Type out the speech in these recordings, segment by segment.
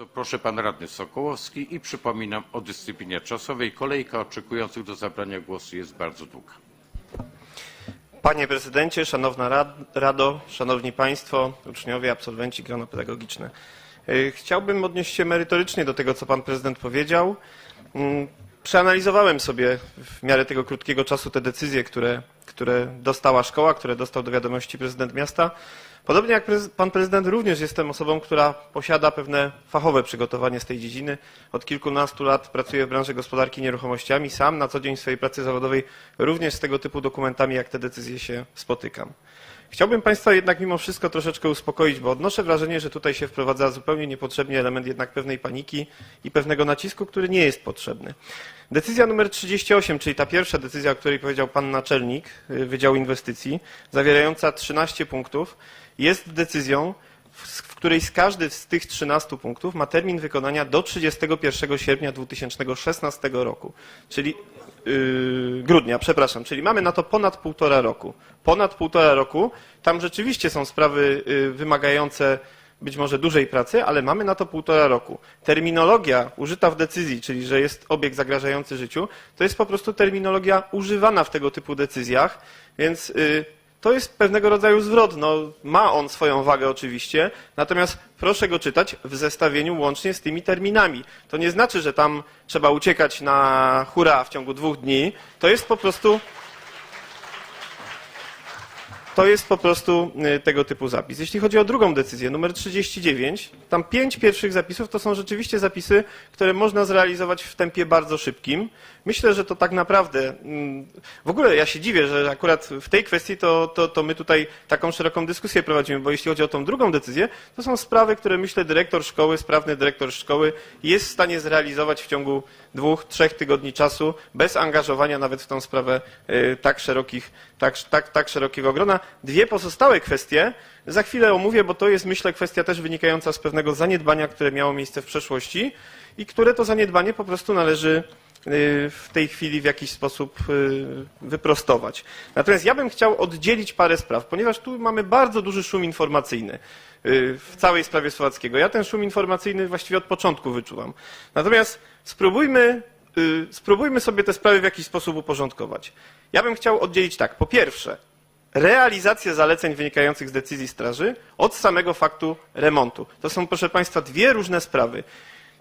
Bardzo proszę pan radny Sokołowski i przypominam o dyscyplinie czasowej. Kolejka oczekujących do zabrania głosu jest bardzo długa. Panie prezydencie, szanowna Rad- Rado, szanowni państwo, uczniowie, absolwenci, grono pedagogiczne. Y, Chciałbym odnieść się merytorycznie do tego, co pan prezydent powiedział. Mm, Przeanalizowałem sobie w miarę tego krótkiego czasu te decyzje, które, które dostała szkoła, które dostał do wiadomości prezydent miasta. Podobnie jak pan prezydent, również jestem osobą, która posiada pewne fachowe przygotowanie z tej dziedziny. Od kilkunastu lat pracuję w branży gospodarki nieruchomościami. Sam na co dzień w swojej pracy zawodowej również z tego typu dokumentami, jak te decyzje się spotykam. Chciałbym Państwa jednak mimo wszystko troszeczkę uspokoić, bo odnoszę wrażenie, że tutaj się wprowadza zupełnie niepotrzebnie element jednak pewnej paniki i pewnego nacisku, który nie jest potrzebny. Decyzja numer 38, czyli ta pierwsza decyzja, o której powiedział Pan Naczelnik y, Wydziału Inwestycji, zawierająca 13 punktów, jest decyzją, w której z każdy z tych 13 punktów ma termin wykonania do 31 sierpnia 2016 roku, czyli yy, grudnia, przepraszam, czyli mamy na to ponad półtora roku. Ponad półtora roku, tam rzeczywiście są sprawy yy, wymagające być może dużej pracy, ale mamy na to półtora roku. Terminologia użyta w decyzji, czyli że jest obiekt zagrażający życiu, to jest po prostu terminologia używana w tego typu decyzjach, więc yy, to jest pewnego rodzaju zwrot. No, ma on swoją wagę oczywiście, natomiast proszę go czytać w zestawieniu łącznie z tymi terminami. To nie znaczy, że tam trzeba uciekać na hura w ciągu dwóch dni. To jest po prostu to jest po prostu y, tego typu zapis. Jeśli chodzi o drugą decyzję, numer 39, tam pięć pierwszych zapisów to są rzeczywiście zapisy, które można zrealizować w tempie bardzo szybkim. Myślę, że to tak naprawdę, mm, w ogóle ja się dziwię, że akurat w tej kwestii to, to, to my tutaj taką szeroką dyskusję prowadzimy, bo jeśli chodzi o tą drugą decyzję, to są sprawy, które myślę dyrektor szkoły, sprawny dyrektor szkoły jest w stanie zrealizować w ciągu dwóch, trzech tygodni czasu, bez angażowania nawet w tą sprawę y, tak szerokich, tak, tak, tak szerokiego grona. Dwie pozostałe kwestie za chwilę omówię, bo to jest myślę kwestia też wynikająca z pewnego zaniedbania, które miało miejsce w przeszłości i które to zaniedbanie po prostu należy w tej chwili w jakiś sposób y, wyprostować. Natomiast ja bym chciał oddzielić parę spraw, ponieważ tu mamy bardzo duży szum informacyjny y, w całej sprawie Słowackiego. Ja ten szum informacyjny właściwie od początku wyczuwam. Natomiast spróbujmy, y, spróbujmy sobie te sprawy w jakiś sposób uporządkować. Ja bym chciał oddzielić tak. Po pierwsze, realizację zaleceń wynikających z decyzji straży od samego faktu remontu. To są, proszę Państwa, dwie różne sprawy.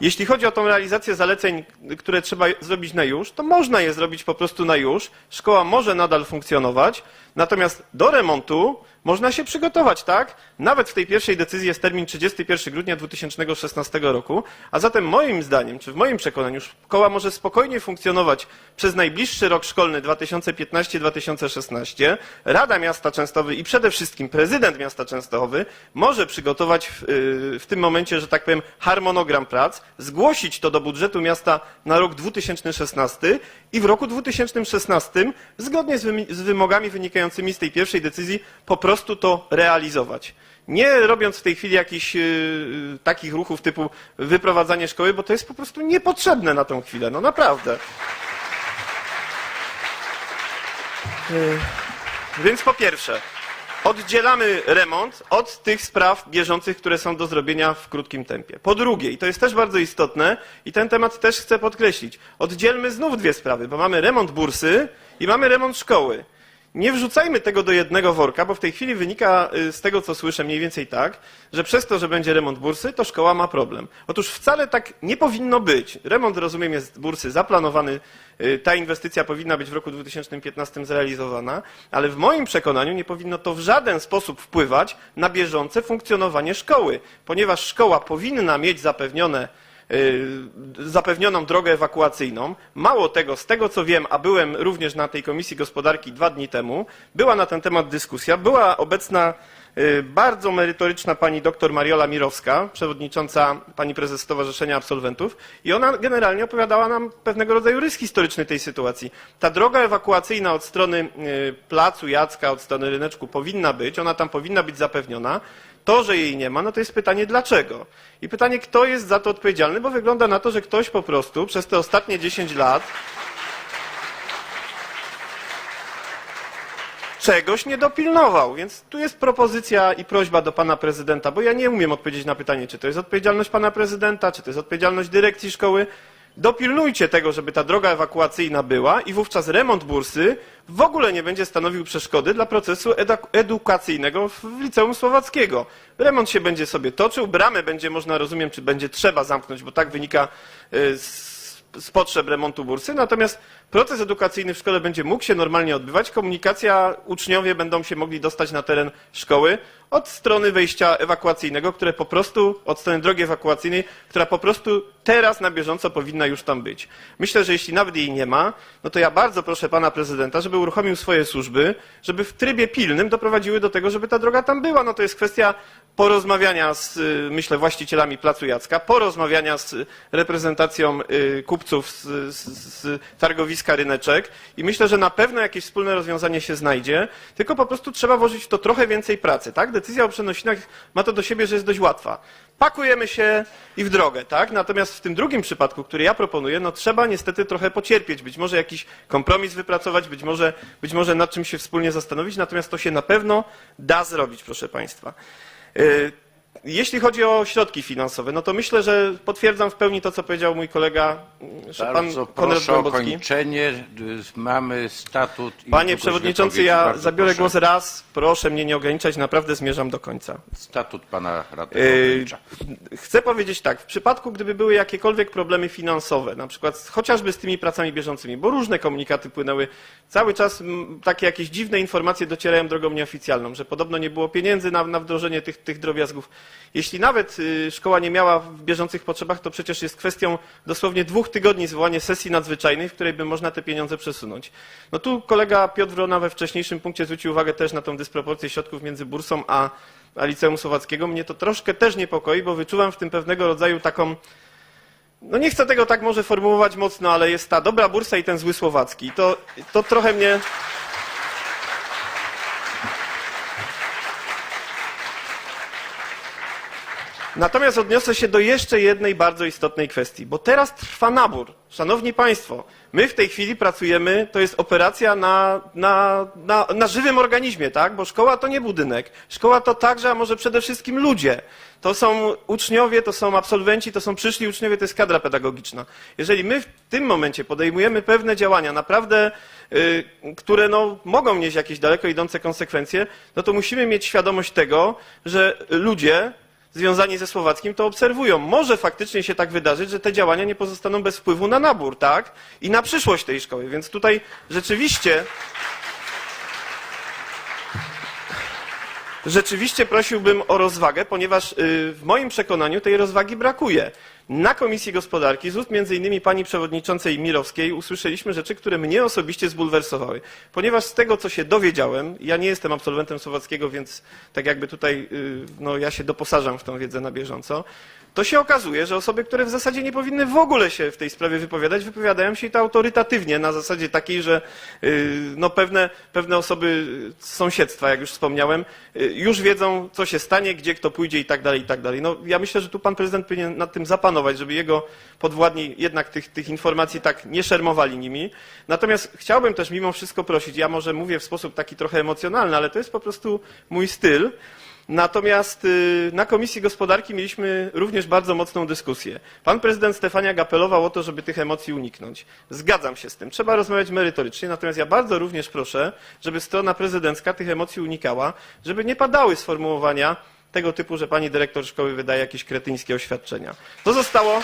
Jeśli chodzi o tą realizację zaleceń, które trzeba zrobić na już, to można je zrobić po prostu na już. Szkoła może nadal funkcjonować, natomiast do remontu można się przygotować, tak? Nawet w tej pierwszej decyzji jest termin 31 grudnia 2016 roku, a zatem moim zdaniem, czy w moim przekonaniu, szkoła może spokojnie funkcjonować przez najbliższy rok szkolny 2015-2016. Rada Miasta Częstochowy i przede wszystkim prezydent Miasta Częstochowy może przygotować w, yy, w tym momencie, że tak powiem, harmonogram prac, zgłosić to do budżetu miasta na rok 2016 i w roku 2016, zgodnie z wymogami wynikającymi z tej pierwszej decyzji, po prostu to realizować. Nie robiąc w tej chwili jakichś yy, takich ruchów typu wyprowadzanie szkoły, bo to jest po prostu niepotrzebne na tą chwilę. No naprawdę. Yy, Więc po pierwsze, oddzielamy remont od tych spraw bieżących, które są do zrobienia w krótkim tempie. Po drugie, i to jest też bardzo istotne, i ten temat też chcę podkreślić, oddzielmy znów dwie sprawy, bo mamy remont bursy i mamy remont szkoły. Nie wrzucajmy tego do jednego worka, bo w tej chwili wynika y, z tego, co słyszę, mniej więcej tak, że przez to, że będzie remont bursy, to szkoła ma problem. Otóż wcale tak nie powinno być. Remont, rozumiem, jest bursy zaplanowany, y, ta inwestycja powinna być w roku 2015 zrealizowana, ale w moim przekonaniu nie powinno to w żaden sposób wpływać na bieżące funkcjonowanie szkoły, ponieważ szkoła powinna mieć zapewnione zapewnioną drogę ewakuacyjną. Mało tego, z tego co wiem, a byłem również na tej Komisji Gospodarki dwa dni temu, była na ten temat dyskusja, była obecna y, bardzo merytoryczna pani doktor Mariola Mirowska, przewodnicząca pani prezes Stowarzyszenia Absolwentów i ona generalnie opowiadała nam pewnego rodzaju rys historyczny tej sytuacji. Ta droga ewakuacyjna od strony y, placu Jacka, od strony ryneczku powinna być, ona tam powinna być zapewniona. To, że jej nie ma, no to jest pytanie dlaczego. I pytanie, kto jest za to odpowiedzialny, bo wygląda na to, że ktoś po prostu przez te ostatnie 10 lat czegoś nie dopilnował. Więc tu jest propozycja i prośba do pana prezydenta, bo ja nie umiem odpowiedzieć na pytanie, czy to jest odpowiedzialność pana prezydenta, czy to jest odpowiedzialność dyrekcji szkoły. Dopilnujcie tego, żeby ta droga ewakuacyjna była i wówczas remont bursy w ogóle nie będzie stanowił przeszkody dla procesu edu- edukacyjnego w liceum słowackiego. Remont się będzie sobie toczył, bramę będzie można, rozumiem, czy będzie trzeba zamknąć, bo tak wynika y, z z potrzeb remontu bursy, natomiast proces edukacyjny w szkole będzie mógł się normalnie odbywać. Komunikacja, uczniowie będą się mogli dostać na teren szkoły od strony wejścia ewakuacyjnego, które po prostu, od strony drogi ewakuacyjnej, która po prostu teraz na bieżąco powinna już tam być. Myślę, że jeśli nawet jej nie ma, no to ja bardzo proszę pana prezydenta, żeby uruchomił swoje służby, żeby w trybie pilnym doprowadziły do tego, żeby ta droga tam była. No to jest kwestia porozmawiania z, y, myślę, właścicielami Placu Jacka, porozmawiania z reprezentacją y, kupców z, z, z targowiska Ryneczek i myślę, że na pewno jakieś wspólne rozwiązanie się znajdzie, tylko po prostu trzeba włożyć w to trochę więcej pracy, tak? Decyzja o przenosinach ma to do siebie, że jest dość łatwa. Pakujemy się i w drogę, tak? Natomiast w tym drugim przypadku, który ja proponuję, no trzeba niestety trochę pocierpieć, być może jakiś kompromis wypracować, być może, być może nad czym się wspólnie zastanowić, natomiast to się na pewno da zrobić, proszę Państwa. Jeśli chodzi o środki finansowe, no to myślę, że potwierdzam w pełni to, co powiedział mój kolega, y, że pan Bardzo Konrad proszę o Głębocki. kończenie. Y, Mamy statut. i Panie długość przewodniczący, wypowiedzi. ja Bardzo zabiorę proszę. głos raz. Proszę mnie nie ograniczać, naprawdę zmierzam do końca. Statut pana radnego ogranicza. Chcę powiedzieć tak, w przypadku gdyby były jakiekolwiek problemy finansowe, na przykład z- chociażby z tymi pracami bieżącymi, bo różne komunikaty płynęły, cały czas m, takie jakieś dziwne informacje docierają drogą nieoficjalną, że podobno nie było pieniędzy na, na wdrożenie tych, tych drobiazgów. Jeśli nawet y, szkoła nie miała w bieżących potrzebach, to przecież jest kwestią dosłownie dwóch tygodni zwołanie sesji nadzwyczajnej, w której by można te pieniądze przesunąć. No tu kolega Piotr Wrona we wcześniejszym punkcie zwrócił uwagę też na tą dysproporcję środków między bursą a a liceum słowackiego. Mnie to troszkę też niepokoi, bo wyczuwam w tym pewnego rodzaju taką, no nie chcę tego tak może formułować mocno, ale jest ta dobra bursa i ten zły słowacki. To, to trochę mnie... Natomiast odniosę się do jeszcze jednej bardzo istotnej kwestii, bo teraz trwa nabór. Szanowni Państwo, my w tej chwili pracujemy, to jest operacja na, na, na, na żywym organizmie, tak? Bo szkoła to nie budynek. Szkoła to także, a może przede wszystkim ludzie. To są uczniowie, to są absolwenci, to są przyszli uczniowie, to jest kadra pedagogiczna. Jeżeli my w tym momencie podejmujemy pewne działania, naprawdę, y, które no, mogą nieść jakieś daleko idące konsekwencje, no to musimy mieć świadomość tego, że ludzie, związani ze Słowackim to obserwują. Może faktycznie się tak wydarzyć, że te działania nie pozostaną bez wpływu na nabór, tak? I na przyszłość tej szkoły. Więc tutaj rzeczywiście. Rzeczywiście prosiłbym o rozwagę, ponieważ y, w moim przekonaniu tej rozwagi brakuje. Na Komisji Gospodarki z ust innymi pani przewodniczącej Mirowskiej usłyszeliśmy rzeczy, które mnie osobiście zbulwersowały. Ponieważ z tego, co się dowiedziałem, ja nie jestem absolwentem Słowackiego, więc tak jakby tutaj y, no, ja się doposażam w tą wiedzę na bieżąco, to się okazuje, że osoby, które w zasadzie nie powinny w ogóle się w tej sprawie wypowiadać, wypowiadają się i to autorytatywnie, na zasadzie takiej, że y, no, pewne, pewne osoby z sąsiedztwa, jak już wspomniałem, y, już wiedzą, co się stanie, gdzie kto pójdzie i tak dalej, i tak dalej. No, ja myślę, że tu pan prezydent powinien nad tym zapanować, żeby jego podwładni jednak tych, tych informacji tak nie szermowali nimi. Natomiast chciałbym też mimo wszystko prosić, ja może mówię w sposób taki trochę emocjonalny, ale to jest po prostu mój styl, Natomiast y, na Komisji Gospodarki mieliśmy również bardzo mocną dyskusję. Pan prezydent Stefaniak apelował o to, żeby tych emocji uniknąć. Zgadzam się z tym. Trzeba rozmawiać merytorycznie, natomiast ja bardzo również proszę, żeby strona prezydencka tych emocji unikała, żeby nie padały sformułowania tego typu, że pani dyrektor szkoły wydaje jakieś kretyńskie oświadczenia. To zostało...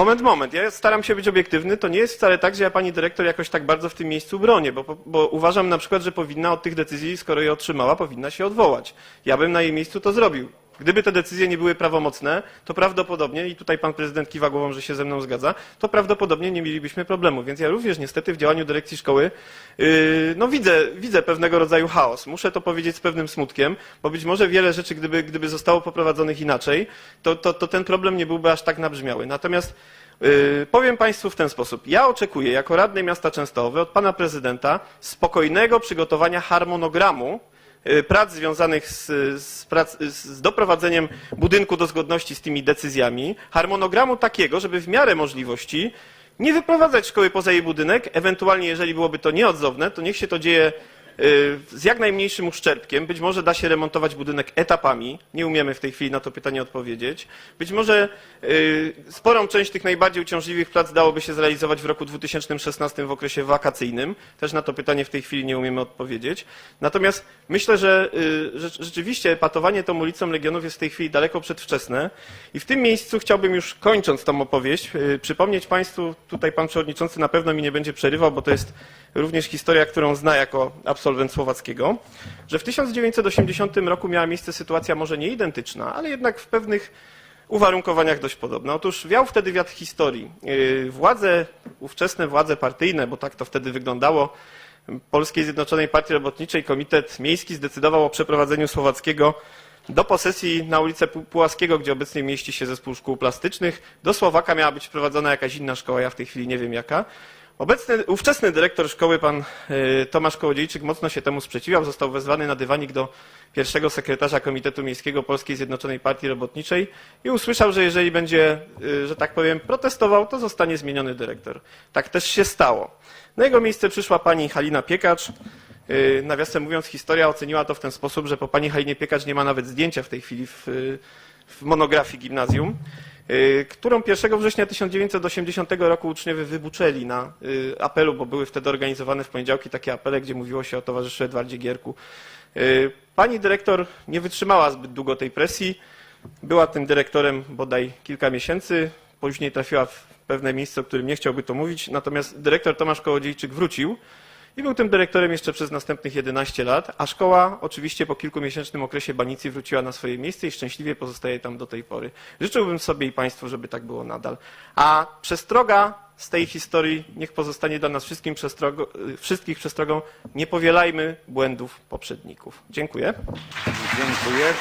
Moment, moment. Ja staram się być obiektywny. To nie jest wcale tak, że ja pani dyrektor jakoś tak bardzo w tym miejscu bronię, bo, bo uważam na przykład, że powinna od tych decyzji, skoro je otrzymała, powinna się odwołać. Ja bym na jej miejscu to zrobił. Gdyby te decyzje nie były prawomocne, to prawdopodobnie, i tutaj pan prezydent kiwa głową, że się ze mną zgadza, to prawdopodobnie nie mielibyśmy problemu. Więc ja również niestety w działaniu dyrekcji szkoły, yy, no widzę, widzę pewnego rodzaju chaos. Muszę to powiedzieć z pewnym smutkiem, bo być może wiele rzeczy, gdyby, gdyby zostało poprowadzonych inaczej, to, to, to ten problem nie byłby aż tak nabrzmiały. Natomiast Yy, Powiem Państwu w ten sposób. Ja oczekuję jako radny miasta Częstochowy od Pana Prezydenta spokojnego przygotowania harmonogramu prac związanych z, z, prac, z doprowadzeniem budynku do zgodności z tymi decyzjami. Harmonogramu takiego, żeby w miarę możliwości nie wyprowadzać szkoły poza jej budynek, ewentualnie jeżeli byłoby to nieodzowne, to niech się to dzieje y, z jak najmniejszym uszczerbkiem. Być może da się remontować budynek etapami. Nie umiemy w tej chwili na to pytanie odpowiedzieć. Być może y, sporą część tych najbardziej uciążliwych prac dałoby się zrealizować w roku 2016 w okresie wakacyjnym. Też na to pytanie w tej chwili nie umiemy odpowiedzieć. Natomiast myślę, że y, że rzeczywiście patowanie tą ulicą Legionów jest w tej chwili daleko przedwczesne. I w tym miejscu chciałbym już kończąc tą opowieść, y, przypomnieć Państwu, tutaj Pan Przewodniczący na pewno mi nie będzie przerywał, bo to jest również historia, którą zna jako absolwent słowackiego, że w 1980 roku miała miejsce sytuacja może nie identyczna, ale jednak w pewnych uwarunkowaniach dość podobna. Otóż wiał wtedy wiatr historii. Yy, Władze, ówczesne władze partyjne, bo tak to wtedy wyglądało, Polskiej Zjednoczonej Partii Robotniczej Komitet Miejski zdecydował o przeprowadzeniu Słowackiego do posesji na ulicę Pu- Pułaskiego, gdzie obecnie mieści się zespół szkół plastycznych. Do Słowaka miała być wprowadzona jakaś inna szkoła, ja w tej chwili nie wiem jaka. Obecny, ówczesny dyrektor szkoły, pan y, Tomasz Kołodziejczyk, mocno się temu sprzeciwiał. Został wezwany na dywanik do pierwszego sekretarza Komitetu Miejskiego Polskiej Zjednoczonej Partii Robotniczej i usłyszał, że jeżeli będzie, y, że tak powiem, protestował, to zostanie zmieniony dyrektor. Tak też się stało. Na jego miejsce przyszła pani Halina Piekacz. Y, Nawiasem mówiąc, historia oceniła to w ten sposób, że po pani Halinie Piekacz nie ma nawet zdjęcia w tej chwili w, w monografii gimnazjum, którą 1 września 1980 roku uczniowie wybuczeli na y, apelu, bo były wtedy organizowane w poniedziałki takie apele, gdzie mówiło się o towarzyszu Edwardzie Gierku. Y, Pani dyrektor nie wytrzymała zbyt długo tej presji. Była tym dyrektorem bodaj kilka miesięcy. Później trafiła w pewne miejsce, o którym nie chciałby to mówić. Natomiast dyrektor Tomasz Kołodziejczyk wrócił i był tym dyrektorem jeszcze przez następnych 11 lat, a szkoła oczywiście po kilkumiesięcznym okresie banicji wróciła na swoje miejsce i szczęśliwie pozostaje tam do tej pory. Życzyłbym sobie i Państwu, żeby tak było nadal. A przestroga z tej historii niech pozostanie dla nas wszystkim przestrogo, wszystkich przestrogą. Nie powielajmy błędów poprzedników. Dziękuję. Dziękuję.